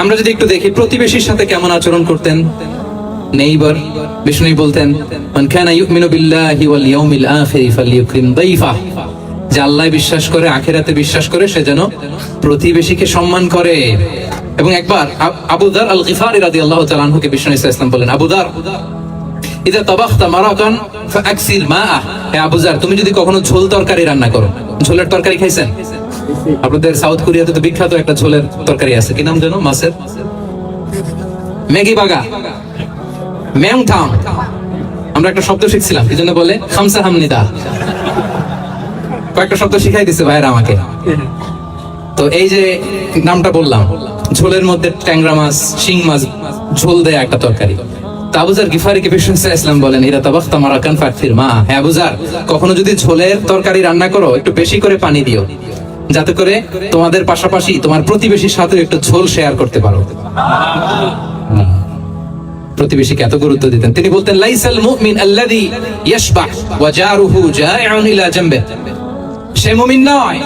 আমরা যদি একটু দেখি, প্রতিবেশীর সাথে কেমন আচরণ করতেন? নেইবার বিষ্ণু বলতেন, মান কানা ইউমিনু বিল্লাহি ওয়াল ইয়াউমিল আখির ফালইউকরিম দাইফা। যে আল্লাহ বিশ্বাস করে, আখিরাতে বিশ্বাস করে, সে যেন প্রতিবেশীকে সম্মান করে। এবং একবার আব- দার আল গিফারি রাদিয়াল্লাহু তাআলা আনহুকে বিষ্ণু ইসলাম বলেন আবু দার ইদা তাবাখতা মারাকান ফাকসিল মাআহ। হে আবু জার তুমি যদি কখনো ঝোল তরকারি রান্না করো, ঝোলের তরকারি খাইছেন? আপনাদের সাউথ কোরিয়াতে তো বিখ্যাত একটা ঝোলের তরকারি আছে। কি নাম জানো মাছের ম্যাগি বাগা। ম্যাংথাং। আমরা একটা শব্দ শিখছিলাম এই জন্য বলে? খামসা হামনিদা। কয়েকটা শব্দ শিখাই দিছে ভাইরা আমাকে। তো এই যে নামটা বললাম, ঝোলের মধ্যে ট্যাংরা মাছ, শিং মাছ, ঝোল দেয় একটা তরকারি। আবুজার গিফারিকে বিষ্ণু ইসলাম বলেন এরা তাবাখতা মারাকান ফাকফির মা। হ্যাঁ আবুজার কখনো যদি ঝোলের তরকারি রান্না করো, একটু বেশি করে পানি দিও। যাতে করে তোমাদের পাশাপাশি তোমার প্রতিবেশীর সাথে একটু ঝোল শেয়ার করতে পারো। প্রতিবেশীকে এত গুরুত্ব দিতেন। তিনি বলতেন লাইসাল মুমিন আল্লাযী ইয়াশবা ওয়া জারুহু জাইউন ইলা জামবে। সে মুমিন নয়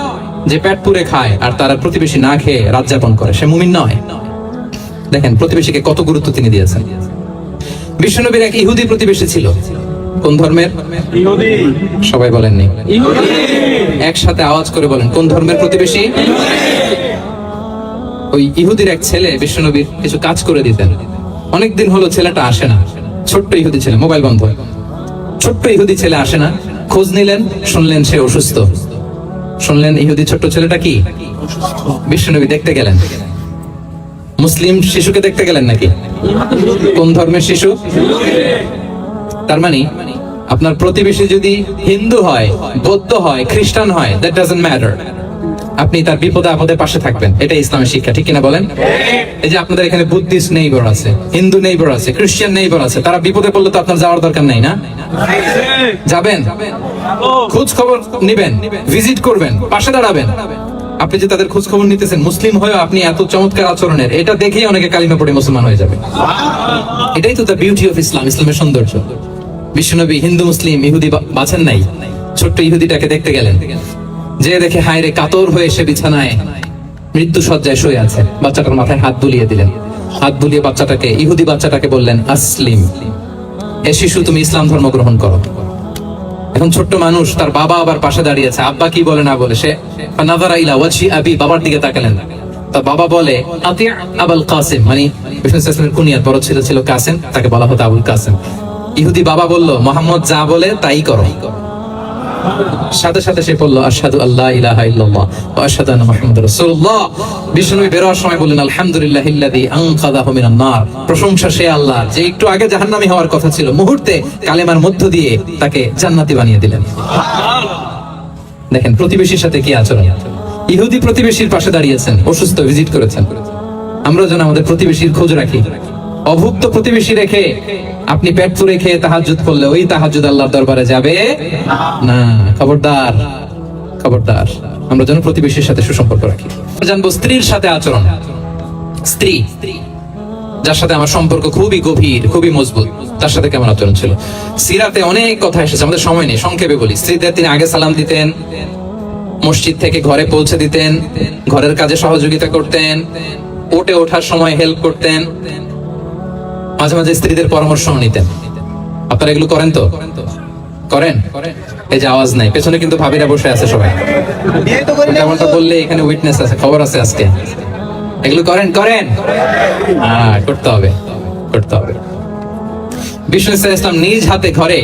যে পেট পুরে খায় আর তার প্রতিবেশী না খেয়ে রাত যাপন করে। সে মুমিন নয়। দেখেন প্রতিবেশীকে কত গুরুত্ব তিনি দিয়েছেন। বিশ্বনবীর এক ইহুদি প্রতিবেশী ছিল। কোন ধর্মের? সবাই বলেননি। একসাথে আওয়াজ করে বলেন, কোন ধর্মের প্রতিবেশী? ওই ইহুদির এক ছেলে বিশ্বনবীর কিছু কাজ করে দিতেন। অনেকদিন হলো ছেলেটা আসে না। ছোট্ট ইহুদি ছেলে, মোবাইল বন্ধ। ছোট্ট ইহুদি ছেলে আসে না। খোঁজ নিলেন, শুনলেন সে অসুস্থ। শুনলেন ইহুদি ছোট্ট ছেলেটা কি? বিশ্বনবী দেখতে গেলেন। মুসলিম শিশুকে দেখতে গেলেন নাকি? কোন ধর্মের শিশু? তার মানে আপনার প্রতিবেশী যদি হিন্দু হয়, বৌদ্ধ হয়, খ্রিস্টান হয় দ্যাট ডাজন্ট ম্যাটার আপনি তার বিপদে আপদে পাশে থাকবেন। এটা ইসলামের শিক্ষা, ঠিক কিনা বলেন? এই যে আপনাদের এখানে বুদ্ধিস্ট নেইবার আছে, হিন্দু নেইবার আছে, খ্রিস্টান নেইবার আছে, তারা বিপদে পড়লে তো আপনার যাওয়ার দরকার নাই না? যাবেন? খোঁজ খবর নিবেন ভিজিট করবেন, পাশে দাঁড়াবেন। আপনি যে তাদের খোঁজ খবর নিতেছেন, মুসলিম হয়েও আপনি এত চমৎকার আচরণের, এটা দেখেই অনেকে কালিমা পড়ে মুসলমান হয়ে যাবে। এটাই তো দ্য বিউটি অফ ইসলাম ইসলামের সৌন্দর্য। বিশ্বনবী হিন্দু, মুসলিম, ইহুদি বা- বাছেন নাই। ছোট্ট ইহুদিটাকে দেখতে গেলেন। যে দেখে হায় রে কাতর হয়ে সে বিছানায় মৃত্যু সজ্জায় শুয়ে আছে। বাচ্চাটার মাথায় হাত বুলিয়ে দিলেন। হাত বুলিয়ে বাচ্চাটাকে, ইহুদি বাচ্চাটাকে বললেন, আসলিম। এ শিশু তুমি ইসলাম ধর্ম গ্রহণ করো। এখন ছোট্ট মানুষ তার বাবা আবার পাশে দাঁড়িয়ে আছে আব্বা কি বলে না বলে, সে বাবার দিকে তাকালেন। তার বাবা বলে আতি আবুল কাসিম। মানে কুনিয়াত, বড় ছিল ছিল কাসিম, তাকে বলা হতো আবুল কাসিম। ইহুদি বাবা বলল, মোহাম্মদ যা বলে তাই করো। সাথে সাথে সে বলল, আশহাদু আল্লাহ ইলাহা ইল্লাল্লাহ ওয়া আশহাদু আন্না মুহাম্মাদুর রাসূলুল্লাহ। বিষ্ণুবী বের হওয়ার সময় বললেন আলহামদুলিল্লাহিল্লাযী আনকাযাহু মিনান নার। প্রশংসা সে আল্লাহ, যে একটু আগে জাহান্নামী হওয়ার কথা ছিল। মুহূর্তে কালেমার মধ্য দিয়ে তাকে জান্নাতি বানিয়ে দিলেন। দেখেন, প্রতিবেশীর সাথে কি আচরণ? ইহুদি প্রতিবেশীর পাশে দাঁড়িয়েছেন, অসুস্থ, ভিজিট করেছেন। আমরা যেন আমাদের প্রতিবেশীর খোঁজ রাখি। অভুক্ত প্রতিবেশী রেখে আপনি পেট পুরে খেয়ে তাহাজুদ করলে ওই তাহাজুদ আল্লাহর দরবারে যাবে? না, খবরদার খবরদার। আমরা যেন প্রতিবেশীর সাথে সুসম্পর্ক রাখি। জানব স্ত্রীর সাথে আচরণ। স্ত্রী, যার সাথে আমার সম্পর্ক খুবই গভীর, খুবই মজবুত, তার সাথে কেমন আচরণ ছিল? সিরাতে অনেক কথা এসেছে, আমাদের সময় নেই, সংক্ষেপে বলি। স্ত্রীদের তিনি আগে সালাম দিতেন, মসজিদ থেকে ঘরে পৌঁছে দিতেন, ঘরের কাজে সহযোগিতা করতেন ওটে ওঠার সময় হেল্প করতেন মাঝে মাঝে স্ত্রীদের পরামর্শ নিতেন। আপনারা এগুলো করেন তো? করেন? এই যে আওয়াজ নাই, পেছনে কিন্তু ভাবিরা বসে আছে সবাই। যেমনটা বললে এখানে উইটনেস আছে, খবর আছে আজকে। এগুলো করেন করেন? হ্যাঁ করতে হবে করতে হবে। ইসলাম নিজ হাতে ঘরে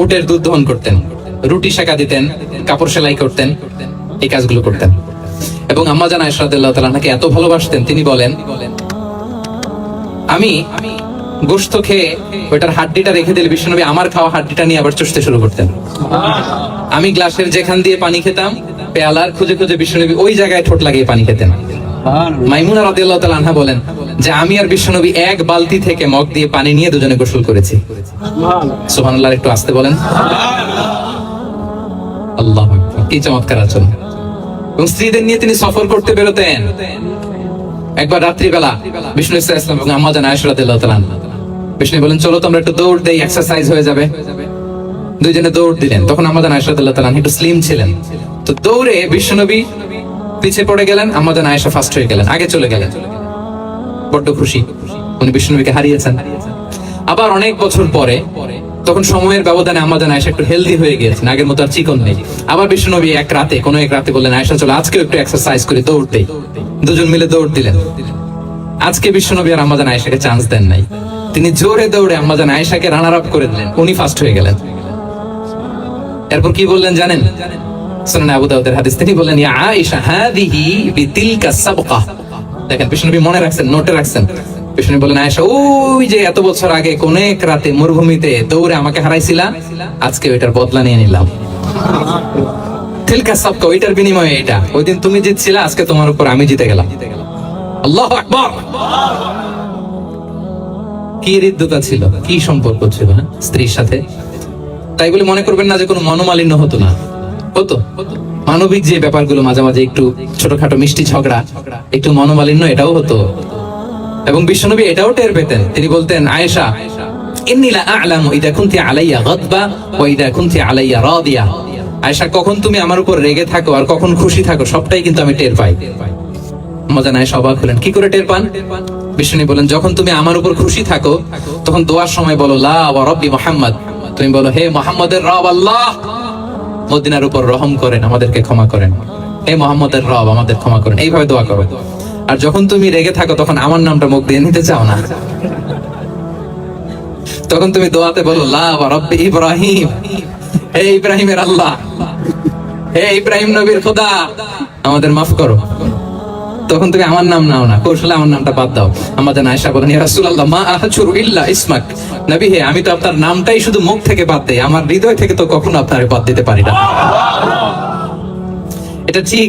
উটের দুধ দহন করতেন, রুটি শেখা দিতেন, কাপড় সেলাই করতেন, এই কাজগুলো করতেন। এবং আম্মা জান আয়সাদুল্লাহ তালাকে এত ভালোবাসতেন, তিনি বলেন, আমি গোস্ত খেয়ে ওইটার হাড্ডিটা রেখে দিলে বিষ্ণুনবী আমার খাওয়া হাড্ডিটা নিয়ে আবার চষতে শুরু করতেন। আমি গ্লাসের যেখান দিয়ে পানি খেতাম পেয়ালার খুঁজে খুঁজে বিষ্ণুনবী ওই জায়গায় ঠোঁট লাগিয়ে পানি খেতেন। মাইমুনা রাদিয়াল্লাহু তাআলা আনহা বলেন যে আমি আর বিশ্বনবী এক বালতি থেকে মগ দিয়ে পানি নিয়ে দুজনে গোসল করেছি। সুবহানাল্লাহ। একটু আসতে বলেন। আল্লাহ কি চমৎকার আচরণ। এবং স্ত্রীদের নিয়ে তিনি সফর করতে বেরোতেন। একবার রাত্রিবেলা বিষ্ণু ইসলাম এবং আম্মা জান তাআলা বিষ্ণু বলেন, চলো তোমরা একটু দৌড় দেই এক্সারসাইজ হয়ে যাবে। দুইজনে দৌড় দিলেন। তখন আমাদের আয়েশা রাদিয়াল্লাহু তাআলা একটু স্লিম ছিলেন। তো দৌড়ে বিশ্বনবী পিছে পড়ে গেলেন আমাদের আয়েশা ফার্স্ট হয়ে গেলেন, আগে চলে গেলেন। বড্ড খুশি, উনি বিষ্ণুনবীকে হারিয়েছেন। আবার অনেক বছর পরে, তখন সময়ের ব্যবধানে আমাদের আয়সা একটু হেলদি হয়ে গিয়েছেন, আগের মতো আর চিকন নেই। আবার বিষ্ণুনবী এক রাতে, কোনো এক রাতে বললেন আয়সা চলো আজকেও একটু এক্সারসাইজ করি দৌড়তেই দুজন মিলে দৌড় দিলেন। আজকে বিশ্বনবী আর আমাদের আয়েশাকে চান্স দেন নাই। তিনি জোরে দৌড়ে আমাদের আয়েশাকে রানার আপ করে দিলেন। উনি ফার্স্ট হয়ে গেলেন। এরপর কি বললেন জানেন? সুনান আবু দাউদের হাদিস। তিনি বললেন, ইয়া আয়েশা হাদিহি বিতিলকা সাবকা। দেখেন বিষ্ণুনবী মনে রাখছেন, নোটে রাখছেন। বিষ্ণুনবী বললেন, আয়েশা, ওই যে এত বছর আগে কোন এক রাতে মরুভূমিতে দৌড়ে আমাকে হারাইছিলা, আজকে ওইটার বদলা নিয়ে নিলাম। তিলকা সাবকা, ওইটার বিনিময়ে এটা। ওই দিন তুমি জিতছিলা, আজকে তোমার উপর আমি জিতে গেলাম। আল্লাহ আকবার। কি হৃদ্যতা ছিল? কি সম্পর্ক ছিল হ্যাঁ? স্ত্রীর সাথে? তাই বলে মনে করবেন না যে কোনো মনোমালিন্য হতো না। হতো? মানবিক যে ব্যাপারগুলো মাঝে মাঝে একটু ছোটখাটো মিষ্টি ঝগড়া, একটু মনোমালিন্য এটাও হতো। এবং বিশ্বনবী এটাও টের পেতেন। তিনি বলতেন, আয়েশা, ইন্নী লা আ'লামু ইদা কুনতি আলাইয়া গাদবা ওয়া ইদা কুনতি আলাইয়া রাদিয়া। আয়েশা, কখন তুমি আমার উপর রেগে থাকো আর কখন খুশি থাকো, সবটাই কিন্তু আমি টের পাই। মজা নাই সবাক হলেন, কি করে টের পান? বিষ্ণু বলেন, যখন তুমি আমার উপর খুশি থাকো, তখন দোয়ার সময় বলো, লা মুহাম্মদ। তুমি বলো, হে মোহাম্মদের রব আল্লাহ! মদিনার উপর রহম করেন, আমাদেরকে ক্ষমা করেন। হে মোহাম্মদের রব, আমাদের ক্ষমা করেন। এইভাবে দোয়া করো। আর যখন তুমি রেগে থাকো, তখন আমার নামটা মুখ দিয়ে নিতে চাও না। তখন তুমি দোয়াতে বলো, লা ইব্রাহিম। হে ইব্রাহিমের আল্লাহ। হে ইব্রাহিম নবীর খোদা। আমাদের মাফ করো। তখন তুমি আমার নাম নাও না, কৌশলে আমার নামটা বাদ দাও। আমাদের আয়সা বলেন রাসূলুল্লাহ, মা আহাচুরু ইল্লা ইসমাক। নবী হে, আমি তো আপনার নামটাই শুধু মুখ থেকে বাদ দেই, আমার হৃদয় থেকে তো কখনো আপনার বাদ দিতে পারি না। এটা ঠিক,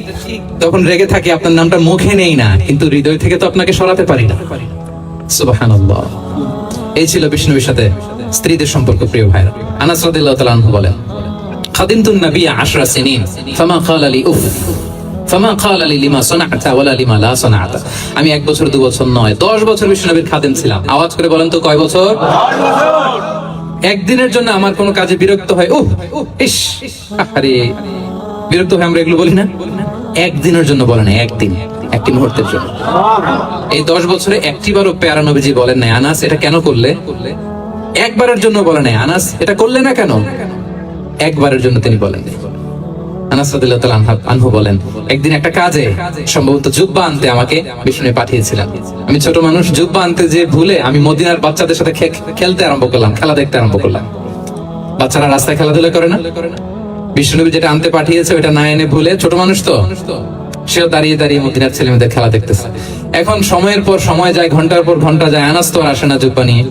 তখন রেগে থাকি, আপনার নামটা মুখে নেই না, কিন্তু হৃদয় থেকে তো আপনাকে সরাতে পারি না। সুবহানাল্লাহ। এই ছিল বিষ্ণুর সাথে স্ত্রীদের সম্পর্ক, প্রিয় ভাইরা আনাস রাদিয়াল্লাহু তাআলা বলেন, খাদিমতুন নবী আশরা সিনিন, ফামা ক্বালা লি উফ। ফামা ক্বালা লিমা সানা'তা ওয়ালা লিমা লা সানা'তা। আমি এক বছর, দু বছর নয়, দশ বছর বিষ্ণুনবীর খাদেম ছিলাম। আওয়াজ করে বলেন তো কয় বছর? একদিনের জন্য আমার কোনো কাজে বিরক্ত হয়, উহ, ইস আরে বিরক্ত হয় আমরা এগুলো বলি না? একদিনের জন্য বলে না, একদিন, একটি মুহূর্তের জন্য। এই দশ বছরে একটি বারও পেয়ারা নবীজি বলেন নাই, আনাস, এটা কেন করলে? একবারের জন্য বলে নাই, আনাস, এটা করলে না কেন? একবারের জন্য তিনি বলেন নাই। আরম্ভ করলাম, খেলা বাচ্চারা রাস্তায় খেলাধুলা করে না? বিষ্ণুনবী যেটা আনতে পাঠিয়েছে ওটা না এনে ভুলে, ছোট মানুষ তো? সেও দাঁড়িয়ে দাঁড়িয়ে মদিনার ছেলে মেয়েদের খেলা দেখতেছে। এখন সময়ের পর সময় যায়, ঘণ্টার পর ঘণ্টা যায়, আনাস তো আর আসে না জুব্বা নিয়ে।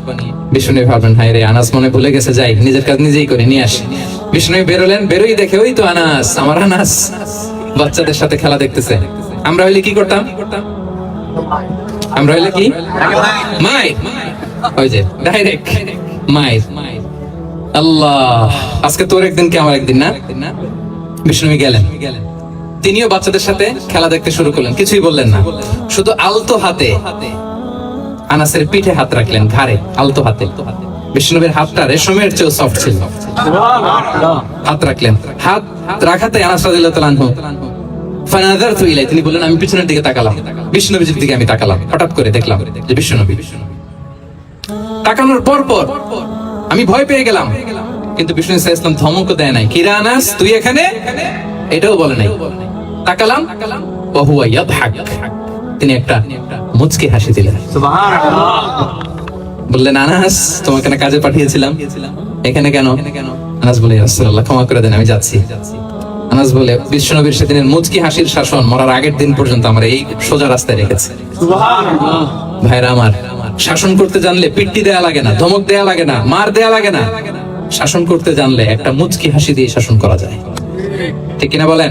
বিষ্ণু ভাবলেন হাই রে, আনাস মনে ভুলে গেছে, যাই, নিজের কাজ নিজেই করে, নিয়ে আসি। বিষ্ণু বেরোলেন বেরোই দেখে, ওই তো আনাস, আমার আনাস। বাচ্চাদের সাথে খেলা দেখতেছে। আমরা হইলে কি করতাম? আমরা হইলে কি? মাই ওই যে ডাইরেক্ট মাই আল্লাহ, আজকে তোর একদিন কি আমার একদিন না? বিষ্ণু গেলেন। তিনিও বাচ্চাদের সাথে খেলা দেখতে শুরু করলেন, কিছুই বললেন না। শুধু আলতো হাতে আনাসের পিঠে হাত রাখলেন ঘাড়ে, আলতো হাতে। বিষ্ণুবের হাতটা রেশমের চেয়েও সফট ছিল। হাত রাখলেন। হাত রাখাতে আনাস রাদিয়াল্লাহু ফানাযারতু তিনি বললেন, আমি পিছনের দিকে তাকালাম। বিষ্ণুনবীর দিকে আমি তাকালাম। হঠাৎ করে দেখলাম যে বিষ্ণুনবী। তাকানোর পর পর আমি ভয় পেয়ে গেলাম। কিন্তু বিষ্ণু ইসলাম ধমক দেয় নাই। কিরা আনাস, তুই এখানে? এটাও বলে নাই। তাকালাম। ওহুয়া ইয়াদহাক। তিনি একটা মুচকি হাসি দিলেন। বললেন আনাস তোমাকে না কাজে পাঠিয়েছিলাম। এখানে কেন? আনাস বলে রাসূলুল্লাহ ক্ষমা করে দেন আমি যাচ্ছি। আনাস বলে বিশ্বনবীর সেদিনের মুচকি হাসির শাসন মরার আগের দিন পর্যন্ত আমরা এই সোজা রাস্তায় রেখেছি। ভাইরা আমার শাসন করতে জানলে পিট্টি দেয়া লাগে না ধমক দেয়া লাগে না মার দেয়া লাগে না। শাসন করতে জানলে একটা মুচকি হাসি দিয়ে শাসন করা যায়। ঠিক কিনা বলেন?